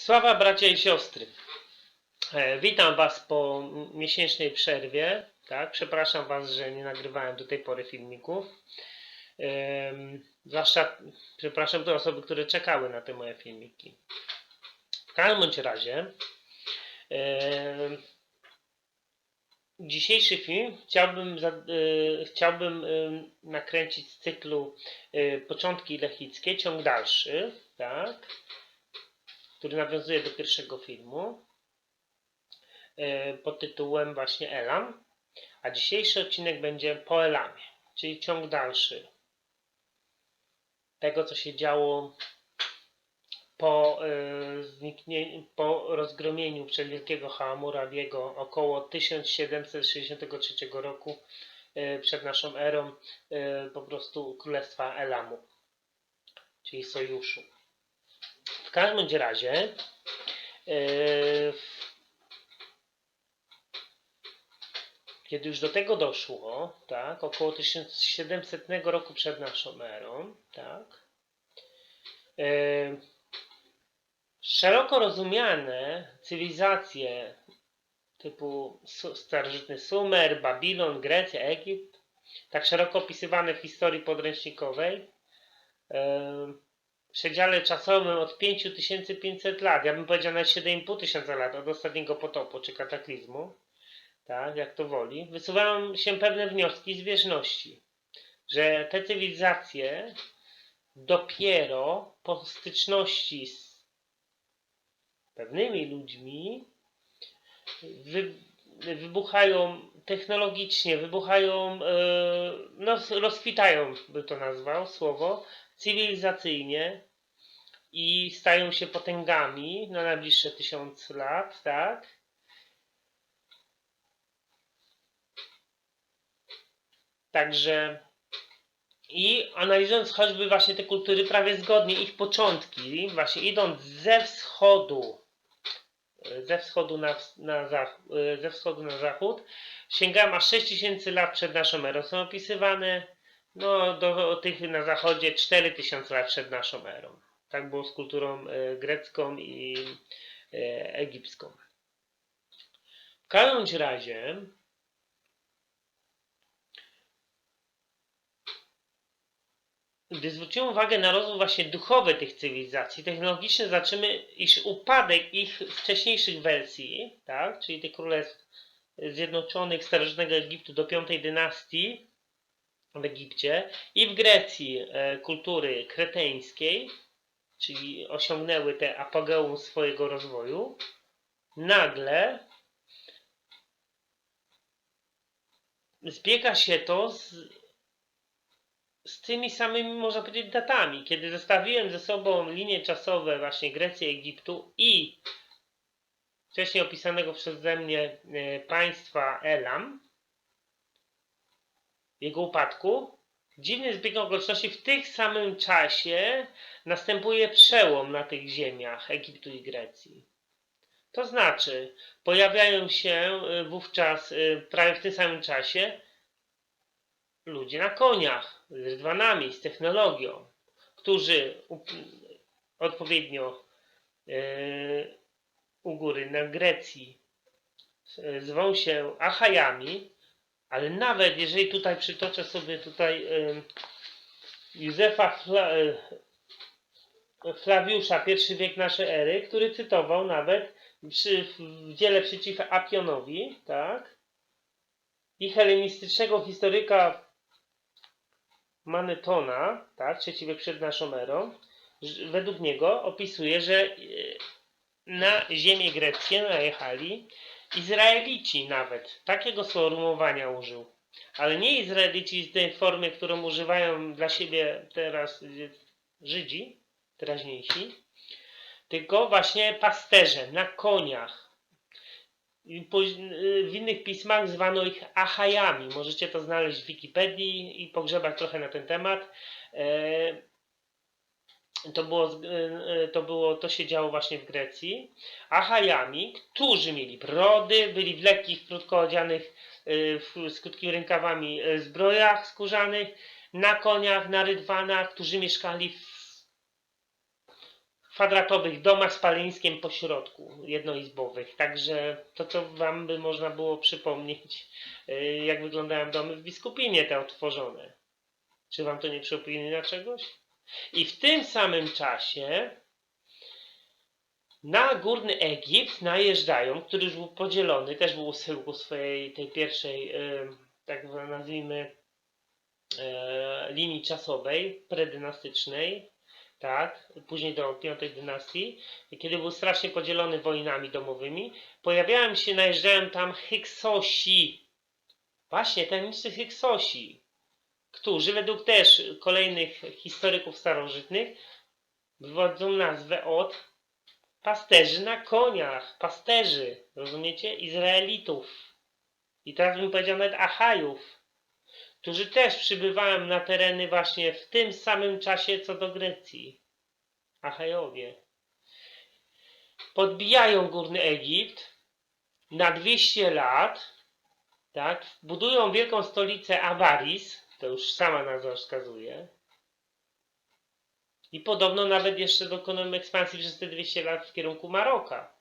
Sława bracia i siostry. E, witam Was po miesięcznej przerwie. Tak? Przepraszam Was, że nie nagrywałem do tej pory filmików. Zwłaszcza przepraszam te osoby, które czekały na te moje filmiki. W każdym bądź razie dzisiejszy film chciałbym, e, chciałbym em, nakręcić z cyklu e, Początki Lechickie, ciąg dalszy, tak? Który nawiązuje do pierwszego filmu e, pod tytułem właśnie Elam. A dzisiejszy odcinek będzie po Elamie, czyli ciąg dalszy tego, co się działo po, e, po rozgromieniu przez Wielkiego Hammurabiego około 1763 roku e, przed naszą erą po prostu Królestwa Elamu, czyli sojuszu. W każdym razie yy, kiedy już do tego doszło, tak, około 1700 roku przed naszą erą, tak, yy, szeroko rozumiane cywilizacje typu starożytny Sumer, Babilon, Grecja, Egipt, tak szeroko opisywane w historii podręcznikowej, yy, przedziale czasowym od 5500 lat, ja bym powiedział nawet 7,5 tysiąca lat od ostatniego potopu czy kataklizmu, tak, jak to woli, wysuwają się pewne wnioski z bieżności, że te cywilizacje dopiero po styczności z pewnymi ludźmi wy, wybuchają technologicznie, wybuchają, e, no rozkwitają, by to nazwał słowo, cywilizacyjnie i stają się potęgami na najbliższe tysiąc lat, tak? Także i analizując choćby właśnie te kultury prawie zgodnie, ich początki, właśnie idąc ze wschodu, ze wschodu na, na, zach, ze wschodu na zachód, sięgamy aż 6000 lat przed naszą erą. Są opisywane no, do tych na zachodzie 4000 lat przed naszą erą. Tak było z kulturą e, grecką i e, egipską. W każdym razie gdy zwrócimy uwagę na rozwój właśnie duchowy tych cywilizacji, technologiczny, zobaczymy, iż upadek ich wcześniejszych wersji, tak, czyli tych królestw zjednoczonych starożytnego Egiptu do V dynastii w Egipcie i w Grecji e, kultury kreteńskiej, czyli osiągnęły te apogeum swojego rozwoju, nagle zbiega się to z, z tymi samymi, można powiedzieć, datami. Kiedy zestawiłem ze sobą linie czasowe właśnie Grecji Egiptu i wcześniej opisanego przeze mnie e, państwa Elam, jego upadku, dziwny zbieg okoliczności w tym samym czasie następuje przełom na tych ziemiach Egiptu i Grecji. To znaczy, pojawiają się y, wówczas y, prawie w tym samym czasie ludzie na koniach, z rydwanami, z technologią, którzy odpowiednio y, u góry na Grecji zwą się Achajami, ale nawet jeżeli tutaj przytoczę sobie tutaj y, Józefa Fla, y, Flawiusza, pierwszy wiek naszej ery, który cytował nawet przy, w dziele przeciw Apionowi, tak? I helenistycznego historyka Manetona, tak? Trzeci wiek przed naszą erą, według niego opisuje, że e, na ziemię greckie najechali Izraelici nawet. Takiego sformułowania użył. Ale nie Izraelici z tej formy, którą używają dla siebie teraz Żydzi, teraźniejsi, tylko właśnie pasterze na koniach. W innych pismach zwano ich Achajami. Możecie to znaleźć w Wikipedii i pogrzebać trochę na ten temat. To było, y, y, to było, to się działo właśnie w Grecji. Achajami, którzy mieli brody, byli w lekkich, krótko odzianych, y, z krótkimi rękawami zbrojach skórzanych, na koniach, na rydwanach, którzy mieszkali w kwadratowych domach z paleniskiem po środku, jednoizbowych. Także to, co wam by można było przypomnieć, jak wyglądają domy w Biskupinie te otworzone. Czy wam to nie przypomina czegoś? I w tym samym czasie na Górny Egipt najeżdżają, który już był podzielony, też był u swojej tej pierwszej, y, tak nazwijmy, e, linii czasowej, predynastycznej, tak, później do piątej dynastii, kiedy był strasznie podzielony wojnami domowymi, pojawiają się, najeżdżają tam Hyksosi. Właśnie, tajemniczy Hyksosi, którzy według też kolejnych historyków starożytnych wywodzą nazwę od pasterzy na koniach, pasterzy, rozumiecie? Izraelitów. I teraz bym powiedział nawet Achajów, którzy też przybywają na tereny właśnie w tym samym czasie co do Grecji. Achajowie. Podbijają Górny Egipt na 200 lat, tak? Budują wielką stolicę Avaris, to już sama nazwa wskazuje. I podobno nawet jeszcze dokonują ekspansji przez te 200 lat w kierunku Maroka.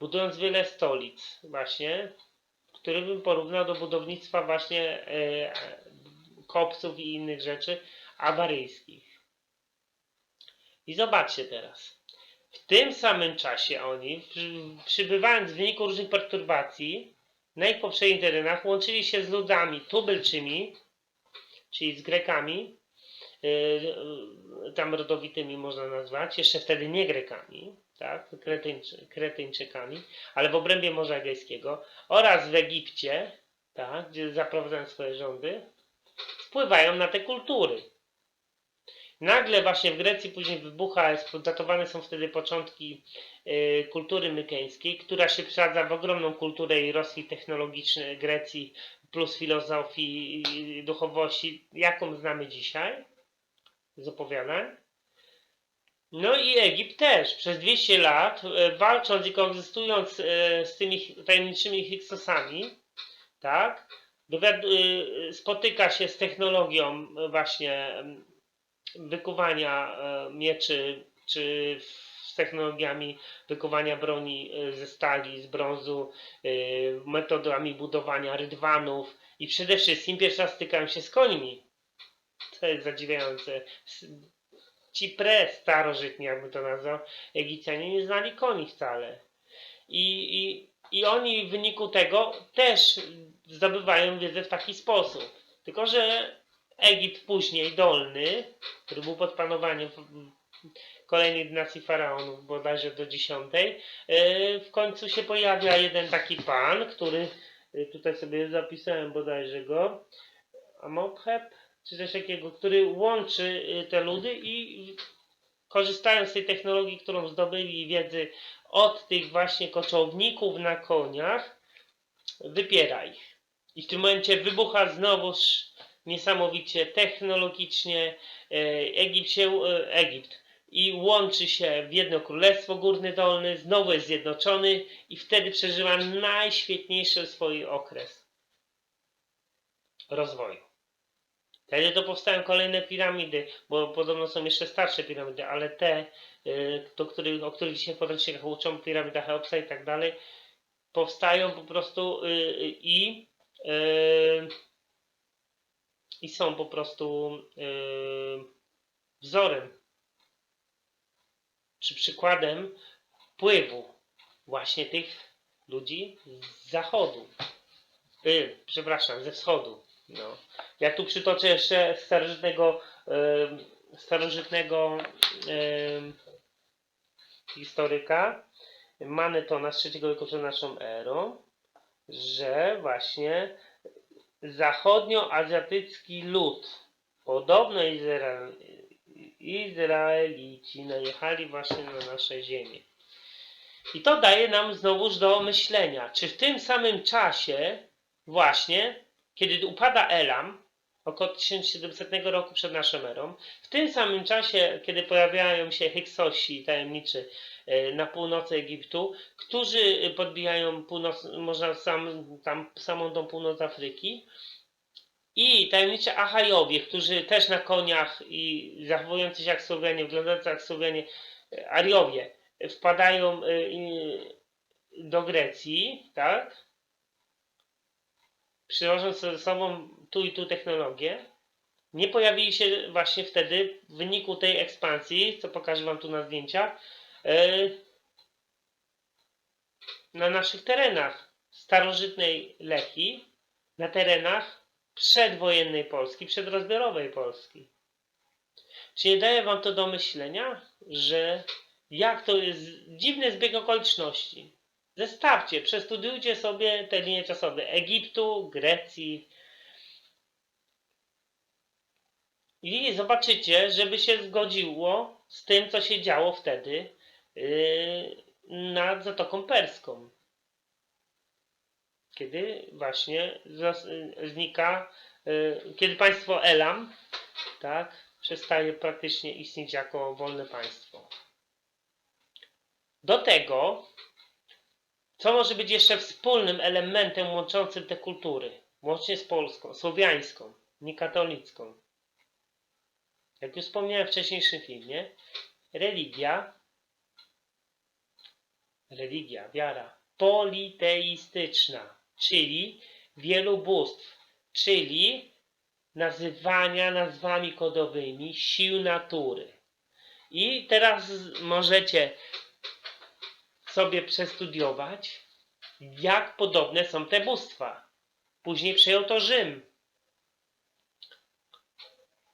Budując wiele stolic właśnie, które bym porównał do budownictwa właśnie e, kopców i innych rzeczy awaryjskich. I zobaczcie teraz. W tym samym czasie oni, przy, przybywając w wyniku różnych perturbacji, na ich poprzednich terenach łączyli się z ludami tubylczymi, czyli z Grekami, yy, tam rodowitymi można nazwać, jeszcze wtedy nie Grekami, tak, Kretyńczy, Kretyńczykami, ale w obrębie Morza Egejskiego oraz w Egipcie, tak, gdzie zaprowadzają swoje rządy, wpływają na te kultury. Nagle właśnie w Grecji później wybucha, datowane są wtedy początki y, kultury mykeńskiej, która się przesadza w ogromną kulturę i Rosji technologicznej, Grecji, plus filozofii i duchowości, jaką znamy dzisiaj z opowiadań. No i Egipt też przez 200 lat, e, walcząc i koegzystując e, z tymi tajemniczymi Hyksosami, tak, e, spotyka się z technologią właśnie wykuwania e, mieczy, czy z technologiami wykuwania broni e, ze stali, z brązu, e, metodami budowania rydwanów i przede wszystkim pierwszy raz stykają się z końmi. To jest zadziwiające. Ci pre starożytni, jakby to nazwał, Egipcjanie nie znali koni wcale. I, i, I oni w wyniku tego też zdobywają wiedzę w taki sposób. Tylko, że Egipt później dolny, który był pod panowaniem kolejnej dynastii faraonów, bodajże do dziesiątej, yy, w końcu się pojawia jeden taki pan, który, yy, tutaj sobie zapisałem bodajże go, Amopheb, czy coś takiego, który łączy yy, te ludy i korzystając z tej technologii, którą zdobyli wiedzy od tych właśnie koczowników na koniach, wypiera ich. I w tym momencie wybucha znowuż niesamowicie technologicznie e, Egipt się, e, Egipt i łączy się w jedno królestwo górny dolny, znowu jest zjednoczony i wtedy przeżywa najświetniejszy swój okres rozwoju. Wtedy to powstają kolejne piramidy, bo podobno są jeszcze starsze piramidy, ale te, e, do których, o których dzisiaj w podręcznikach uczą, piramida Cheopsa i tak dalej, powstają po prostu y, y, i y, i są po prostu yy, wzorem czy przykładem wpływu właśnie tych ludzi z zachodu. Yy, przepraszam, ze wschodu. No. Ja tu przytoczę jeszcze starożytnego, yy, starożytnego yy, historyka Manetona z III wieku przed naszą erą, że właśnie zachodnioazjatycki lud, podobno Izrael, Izraelici najechali właśnie na nasze ziemię. I to daje nam znowuż do myślenia, czy w tym samym czasie właśnie, kiedy upada Elam, około 1700 roku przed naszą erą, w tym samym czasie, kiedy pojawiają się Hyksosi tajemniczy na północy Egiptu, którzy podbijają północ, można sam, tam, samą tą północ Afryki I tajemniczy Achajowie, którzy też na koniach i zachowujący się jak Słowianie, wyglądający jak Słowianie, e, Ariowie, e, wpadają e, do Grecji, tak? Przynosząc ze sobą tu i tu technologię. Nie pojawili się właśnie wtedy w wyniku tej ekspansji, co pokażę wam tu na zdjęciach, e, na naszych terenach starożytnej Lechii, na terenach przedwojennej Polski, przedrozbiorowej Polski. Czy nie daje wam to do myślenia, że jak to jest dziwny zbieg okoliczności? Zestawcie, przestudiujcie sobie te linie czasowe Egiptu, Grecji i zobaczycie, żeby się zgodziło z tym, co się działo wtedy nad Zatoką Perską. Kiedy właśnie znika, y, kiedy państwo Elam, tak, przestaje praktycznie istnieć jako wolne państwo. Do tego, co może być jeszcze wspólnym elementem łączącym te kultury, łącznie z polską, słowiańską, niekatolicką. Jak już wspomniałem w wcześniejszym filmie, religia, religia, wiara politeistyczna, czyli wielu bóstw, czyli nazywania nazwami kodowymi sił natury. I teraz możecie sobie przestudiować, jak podobne są te bóstwa. Później przejął to Rzym.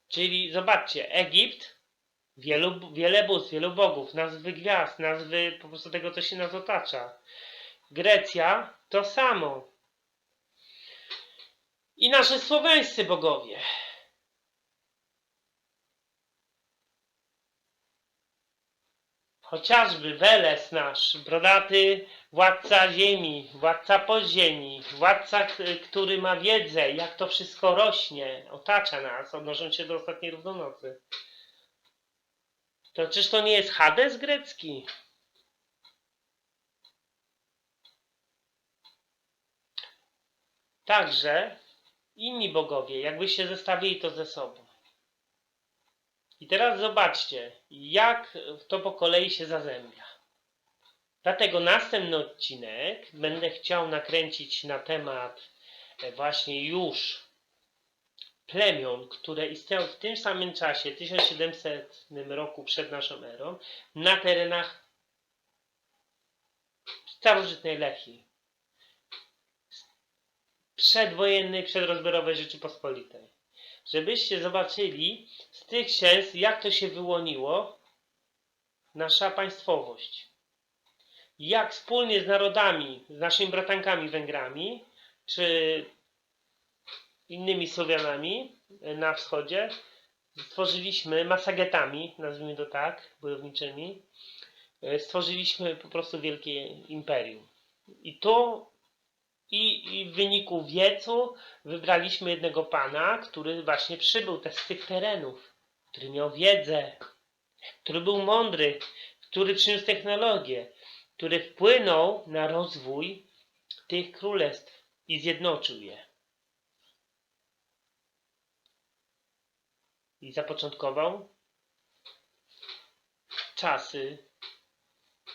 Czyli zobaczcie, Egipt, wielu, wiele bóstw, wielu bogów, nazwy gwiazd, nazwy po prostu tego, co się nas otacza. Grecja to samo. I nasze słoweńscy bogowie. Chociażby Weles nasz, brodaty władca ziemi, władca podziemi, władca, który ma wiedzę, jak to wszystko rośnie, otacza nas, odnosząc się do ostatniej równonocy. To czyż to nie jest Hades grecki? Także inni bogowie, jakbyście zestawili to ze sobą. I teraz zobaczcie, jak to po kolei się zazębia. Dlatego następny odcinek będę chciał nakręcić na temat właśnie już plemion, które istniały w tym samym czasie, 1700 roku przed naszą erą, na terenach starożytnej Lechii przedwojennej, przedrozbiorowej Rzeczypospolitej. Żebyście zobaczyli z tych księstw, jak to się wyłoniło, nasza państwowość. Jak wspólnie z narodami, z naszymi bratankami Węgrami, czy innymi Słowianami na wschodzie, stworzyliśmy masagetami, nazwijmy to tak, bojowniczymi, e, stworzyliśmy po prostu wielkie imperium. I to i, I w wyniku wiecu wybraliśmy jednego pana, który właśnie przybył też z tych terenów, który miał wiedzę, który był mądry, który przyniósł technologię, który wpłynął na rozwój tych królestw i zjednoczył je. I zapoczątkował czasy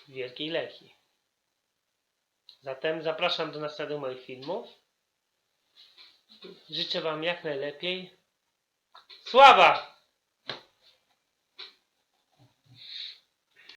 Wielkiej Lechii. Zatem zapraszam do następnych moich filmów. Życzę Wam jak najlepiej. Sława!